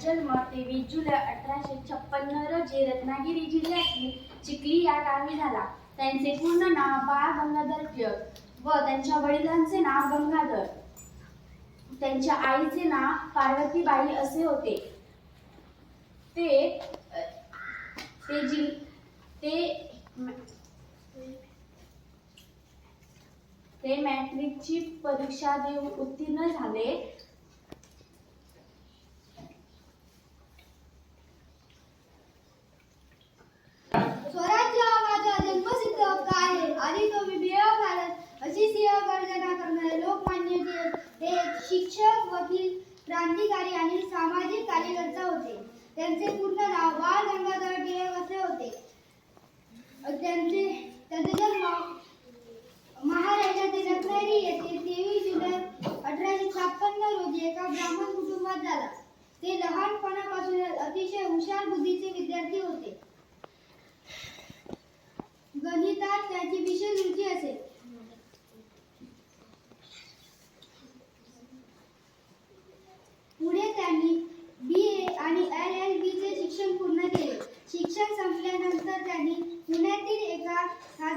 जन्म तेवीस जुलै अठराशे छप्पन्न रोजी रत्नागिरी जिल्ह्यातील चिखली या गावी झाला. त्यांचे पूर्ण नाव बाळ गंगाधर टिळक व त्यांच्या वडिलांचे नाव गंगाधर. त्यांच्या आईचे नाव पार्वतीबाई असे होते. ते ते जी ते ते मॅट्रिकची परीक्षा देऊन उत्तीर्ण झाले.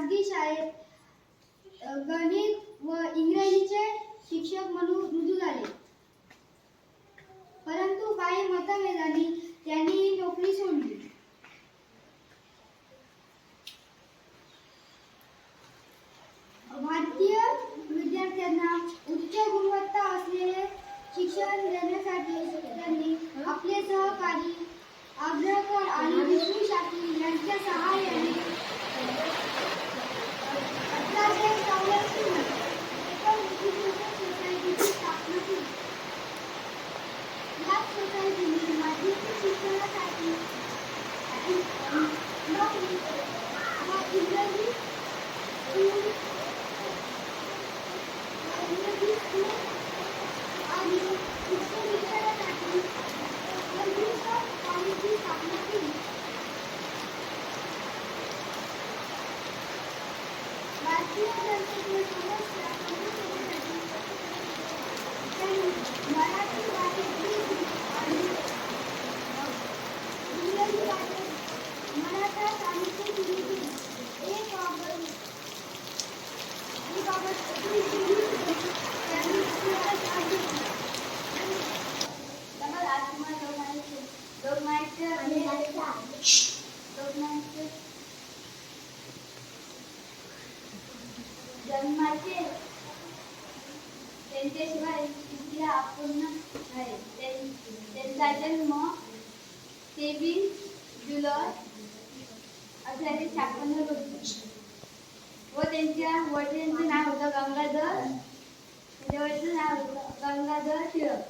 खाजगी शाळेत गणित व इंग्रजीचे शिक्षक म्हणून रुजू झाले. परंतु काही मतभेदांनी त्यांनी ही नोकरी सोडली. भारतीय विद्यार्थ्यांना उच्च गुणवत्ता असलेले शिक्षण देण्यासाठी त्यांनी आपले सहकारी आग्रहकर आणि विष्णू शाखी Thank you. गंगाधर टिळक.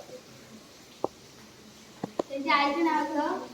त्यांच्या आईचं नाव होतं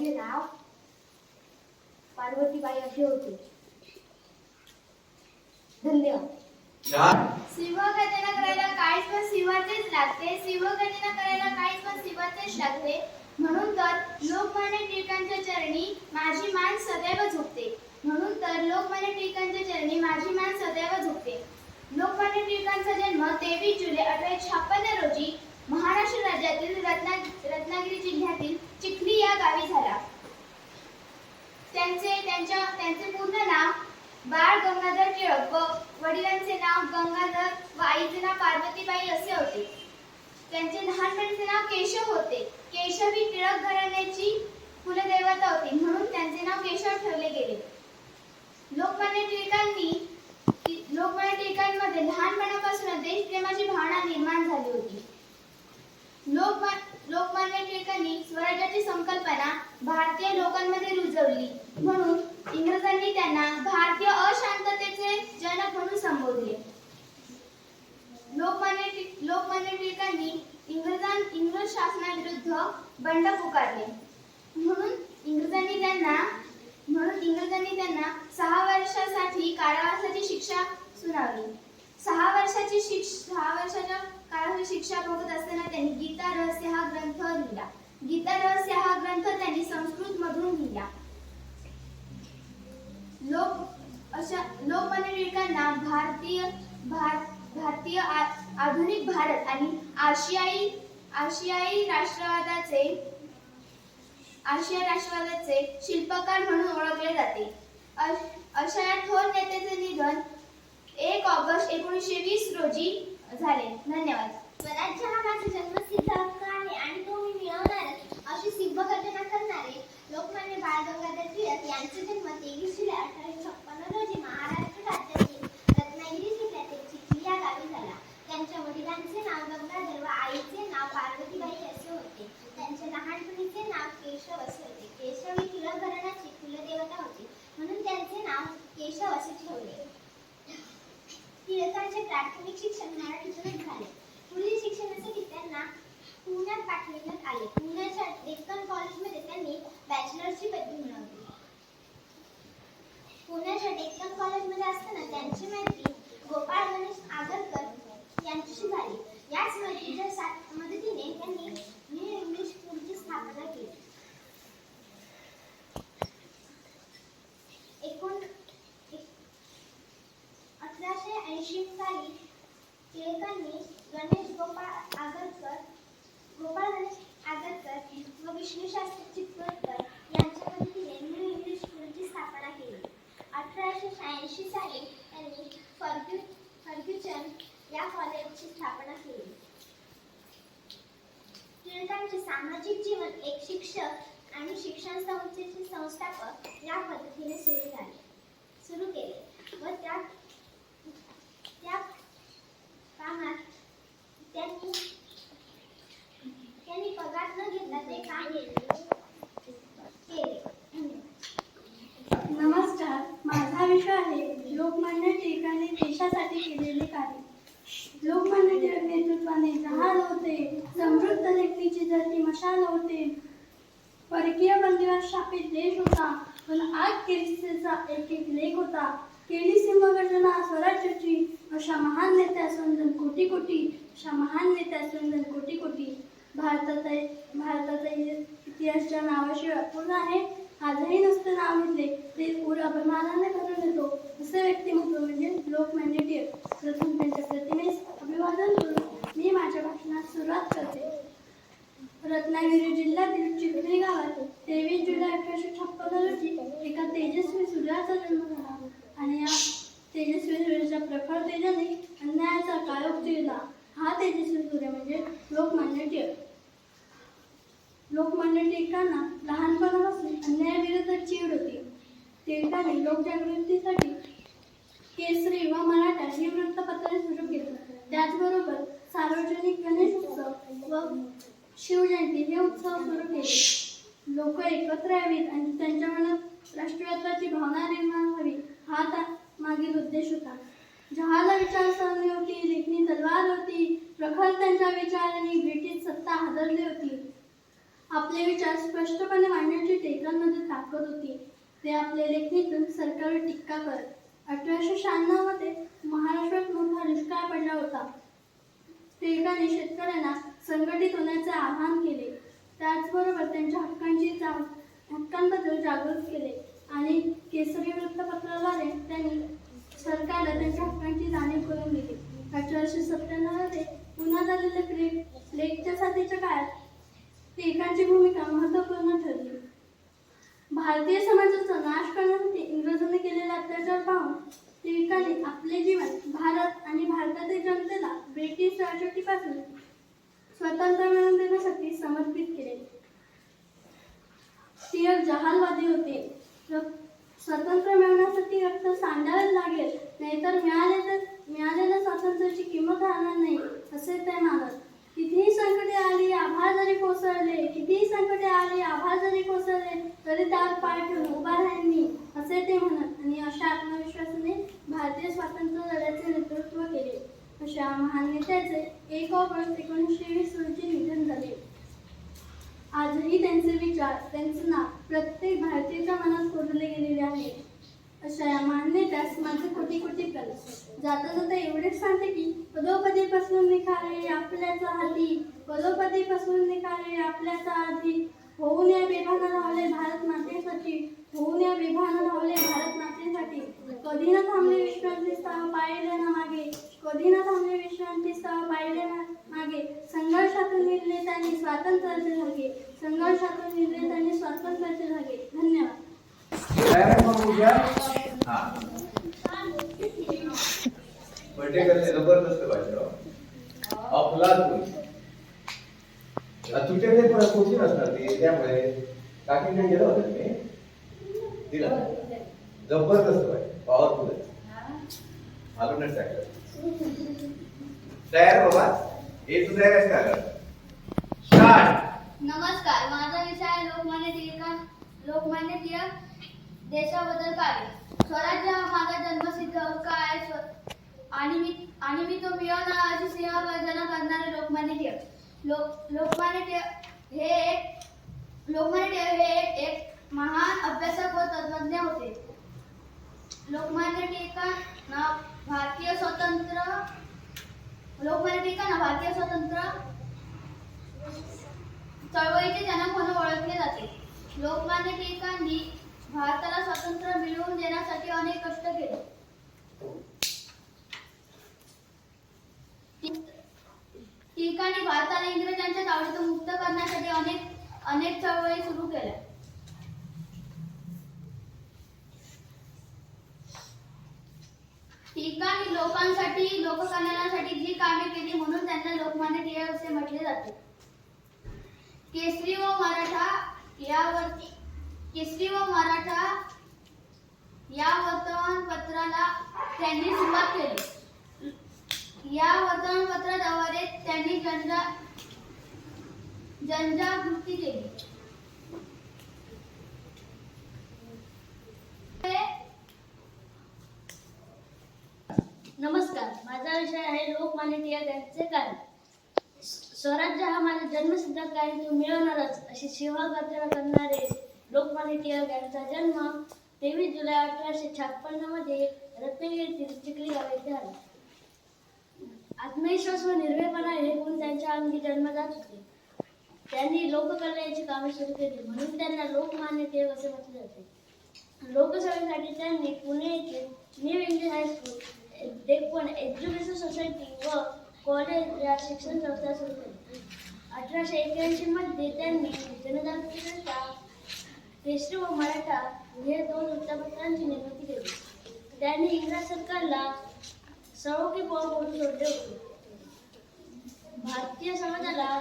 माझे नाव पार्वतीबाई असे होते. धन्यवाद करायला काहीच पण लागते. करायला काहीच पण लागते. म्हणून तर लोकमान्य टिळकांच्या चरणी माझी मान सदैव झुकते. म्हणून तर लोकमान्य टिळकांच्या चरणी माझी मान सदैव झुकते. लोकमान्य टिळकांचा जन्म ते संकल्पना भारतीय लोकांमध्ये रुजवली. म्हणून इंग्रजांनी त्यांना भारतीय अशांततेचे जनक म्हणून संबोधले. लोकमान्य लोकमान्य टिळकांनी इंग्रजां इंग्रज शासनाविरुद्ध बंड पुकारले. म्हणून इंग्रजांनी त्यांना म्हणून इंग्रजांनी त्यांना सहा वर्षासाठी कारावासाची शिक्षा सुनावली. सहा वर्षाची शिक्षा सहा वर्षाच्या कारावासाची शिक्षा भोगत असताना त्यांनी गीता रहस्य हा ग्रंथ लिहिला. गीता रहस्य हा ग्रंथ त्यांनी संस्कृत मधून लिहिला. लोक अशा लोकमान्य टिळकांना भारतीय भार भारतीय आधुनिक भारत आणि आशियाई आशियाई राष्ट्रवादाचे आशिया राष्ट्रवादाचे शिल्पकार म्हणून ओळखले जाते. अशा या थोर नेत्याचे निधन एक ऑगस्ट एकोणीसशे वीस रोजी झाले. धन्यवाद. स्वराज्य हा माझा जन्मसिद्ध हक्क आहे आणि तो मी मिळवणारच अशी घटना करणारे लोकमान्य बाळ गंगाधर टिळक यांचा जन्म तेवीस जुलै अठराशे छप्पन्न रोजी महाराष्ट्र राज्यातील रत्नागिरी जिल्ह्यातील चिखली या गावी झाला. त्यांच्या वडिलांचे नाव गंगाधर व आईचे नाव पार्वतीबाई असे होते. त्यांचे लहानपणीचे नाव केशव असे होते. केशव ही टिळक घराण्याची कुलदेवता होती. म्हणून त्यांचे नाव केशव असे ठेवले. टिळकांचे प्राथमिक शिक्षण कॉलेजमध्ये असताना त्यांची मैत्री गोपाळ गणेश आगरकर यांच्याशी झाली याच मैत्रीच्या साथ मदतीने त्यांनी न्यू इंग्लिश स्कूलची स्थापना केली एकोण एक- अठराशे ऐंशी साली टिळकांनी गणेश गोपाळ आगरकर गोपाळ गणेश आगरकर व विष्णूशास्त्री चिपळूणकर यांच्या मदतीने न्यू इंग्लिश स्कूलची स्थापना केली अठराशे शहाऐंशी साली त्यांनी फर्ग्यू फर्ग्युचन या कॉलेजची स्थापना केली. टिळकांचे सामाजिक जीवन एक शिक्षक आणि शिक्षण संस्थेचे संस्थापक या पद्धतीने सुरू झाले. सुरू केले. व त्या त्या कामात त्यांनी त्यांनी पगार न घेता ते काम केले. नमस्कार. माझा विषय आहे लोकमान्य टिळकांनी देशासाठी केलेले कार्य. लोकमान्य टिळक नेतृत्वाने जहाल होते समृद्ध लेखणीची धरती मशाल होते परकीय बंदीवर शापित देश होता पण आज केलीचा एक एक लेख होता. केली सिंहगर्जना स्वराज्याची अशा महान नेत्या स्वंदन कोटी कोटी अशा महान नेत्या स्वंदन कोटी कोटी भारताचा भारताचा इतिहासच्या नावाशिवाय अपूर्ण आहे आजही नुसतं नाव घेतले ते पूर अभिमानाने करून येतो असे व्यक्तिमत्व म्हणजे लोकमान्य टिळक. प्रथम त्यांच्या प्रतिमेस अभिवादन करून मी माझ्या भाषणात सुरुवात करते रत्नागिरी जिल्ह्यातील चिखली गावातील तेवीस जुलै अठराशे छप्पन्न रोजी एका तेजस्वी सूर्याचा जन्म झाला. आणि या तेजस्वी सूर्याच्या प्रखर तेजाने अन्यायाचा काळोख दिला हा तेजस्वी सूर्य म्हणजे लोकमान्य टिळक. लोकमान्य टिळकांना लहानपणापासून अन्यायाविरुद्ध चीड होती. टिळकाने लोकजागृतीसाठी केसरी व मराठा ही वृत्तपत्रे सुरू केली. त्याचबरोबर सार्वजनिक गणेश उत्सव व शिवजयंती हे उत्सव सुरू केले. लोक एकत्र यावीत आणि त्यांच्या मनात राष्ट्रीयत्वाची भावना निर्माण व्हावी हा त्या मागील उद्देश होता. जहाला विचारसरणी होती लेखणी तलवार होती प्रखर त्यांच्या विचारांनी ब्रिटिश सत्ता हादरली होती. आपले विचार स्पष्टपणे मांडण्याची टिळकांमध्ये ताकद होती. ते आपल्या लेखणीतून सरकारवर टीका करत अठराशे शहाण्णवमध्ये महाराष्ट्रात मोठा दुष्काळ पडला होता. टिळकाने शेतकऱ्यांना संघटित होण्याचे आवाहन केले. त्याचबरोबर त्यांच्या हक्कांची जा हक्कांबद्दल जागृत केले आणि केसरी वृत्तपत्राद्वारे त्यांनी सरकारला त्यांच्या हक्कांची जाणीव करून दिली. अठराशे सत्त्याण्णवमध्ये पुन्हा झालेल्या प्लेग प्लेगच्या साथीच्या काळात टिळकांची भूमिका महत्त्वपूर्ण ठरली. भारतीय समाजाचा नाश करण्यासाठी इंग्रजांनी केलेला अत्याचार पाहून टिळकांनी आपले जीवन भारत आणि भारतातील जनतेला ब्रिटिश राजवटीपासून स्वतंत्र मिळवून देण्यासाठी समर्पित केले. टिळक जहालवादी होते. स्वतंत्र मिळवण्यासाठी रक्त सांडावेच लागेल. नाहीतर तर मिळालेल्या स्वातंत्र्याची किंमत राहणार नाही असे ते मानत. कितीही संकटे आली आभार जरी कोसळले कितीही संकटे आली आभार जरी कोसळले तरी त्यावर पाय ठेवून उभा राहिली असे ते म्हणत आणि अशा आत्मविश्वासाने भारतीय स्वातंत्र्य लढ्याचे नेतृत्व केले. अशा महान नेत्याचे एक ऑगस्ट एकोणीसशे वीस आजही त्यांचे विचार त्यांचे नाव प्रत्येक भारतीयाच्या मनात कोरले गेलेले आहे? अशा या मान्यतास माझे कोटी कोटी प्रणाम. जाता जाता एवढेच सांगते की पदोपदीपासून निखारे आपल्याचा हाती पदोपदीपासून निखारे आपल्याचा आधी होऊन या बेभाना धावले भारत मातेसाठी होऊन या बेभानं धावले भारत मातेसाठी कधी न थांबले विश्रांती स्थळ पाहिले ना मागे. कधी न थांबले विश्रांती स्थळ पाहिले ना मागे. संघर्षातून निर्ले त्यांनी स्वातंत्र्याचे धागे. संघर्षातून निर्ले त्यांनी स्वातंत्र्याचे धागे. धन्यवाद. तयार आहे मग उद्या हा. जबरदस्त भाषण अफलातून हो. तुमच्याकडे पण कोचिंग असणार ते? त्यामुळे काकीकडे गेलो होतो मी जबरदस्त भाषण पॉवरफुल आहे. मालूनच टाकलं तयार बाबा हे तू तयार आहेस का? स्टार्ट नमस्कार माझा विषय आहे लोकमान्य टिळक लोकमान्य टिळक देशाबद्दल कार्य स्वराज्य हा माझा जन्मसिद्ध हक्क आहे. आणि मी आणि मी तो मिळवणार अशी सेवा गर्जना करणारे लोकमान्य टिळक. लोक लोकमान्य टिळक हे एक लोकमान्य टिळक हे एक महान अभ्यासक व तत्वज्ञ होते. लोकमान्य टिळकांना भारतीय स्वतंत्र लोकमान्य टिळकांना भारतीय स्वतंत्र चळवळीचे जनक म्हणून ओळखले जाते. लोकमान्य टिळकांनी भारताला स्वातंत्र्य मिळवून देण्यासाठी अनेक कष्ट केले. टिळकांनी भारताला इंग्रजांच्या तावडीतून मुक्त करण्यासाठी अनेक अनेक चळवळी सुरू केल्या. टिळकांनी लोकांसाठी लोककल्याणासाठी जी कामे केली म्हणून त्यांना लोकमान्य टिळक असे म्हटले जाते. केसरी व मराठा यावरती केसरी व मराठा या वर्तमानपत्राला त्यांनी सुरुवात केली. या वर्तमानपत्राद्वारे त्यांनी जनजा जनजागृती केली नमस्कार माझा विषय आहे लोकमान्य टिळकांचे कार्य स्वराज्य हा माझा जन्मसिद्ध कार्य तू मिळवणारच. अशी सेवा गर्जना करणारे लोकमान्य टिळक यांचा जन्म तेवीस जुलै अठराशे छप्पन्नमध्ये रत्नागिरीतील चिखली गाव येथे झाला. आत्मविश्वास व निर्भयपणा हे गुण त्यांच्या अंगी जन्मजात होते. त्यांनी लोककल्याणाची कामे सुरू केली म्हणून त्यांना लोकमान्य टिळक असे म्हटले जाते. लोकसेवेसाठी त्यांनी पुणे येथे new Indian high school Deccan education society व कॉलेज या शिक्षण संस्था सुरू केली. अठराशे एक्याऐंशी मध्ये त्यांनी जनजागृतीकरिता केसरी व मराठा हे दोन वृत्तपत्रांची निर्मिती केली. त्यांनी इंग्रज सरकारला सळोकी पळ करून सोडले होते. भारतीय समाजाला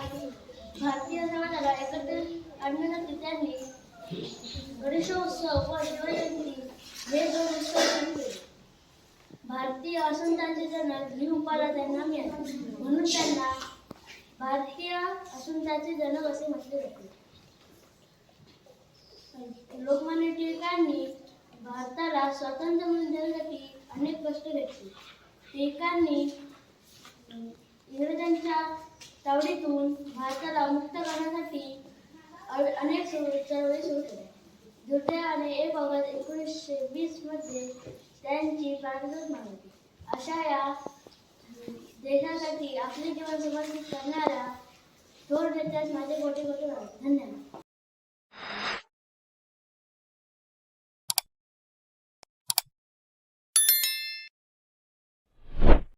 भारतीय समाजाला एकत्र आणण्यासाठी त्यांनी गणेशोत्सव व शिवजयंती हे दोन उत्सव सुरू केले. भारतीय असंतांचे जनक ही उपाला त्यांना मिळाली. म्हणून त्यांना भारतीय असंतांचे जनक असे म्हटले जाते. लोकमान्य टिळकांनी भारताला स्वातंत्र्य मिळवून देण्यासाठी अनेक कष्ट घेतले. टिळकांनी इंग्रजांच्या तावडीतून भारताला मुक्त करण्यासाठी अनेक चळवळी सुरू केल्या. दुर्दैवाने एक ऑगस्ट एकोणीसशे वीसमध्ये त्यांची प्राणज्योत मागवली अशा या देशासाठी आपले जीवन समर्पित करणाऱ्या थोर नेत्यास माझे कोटी कोटी धन्यवाद.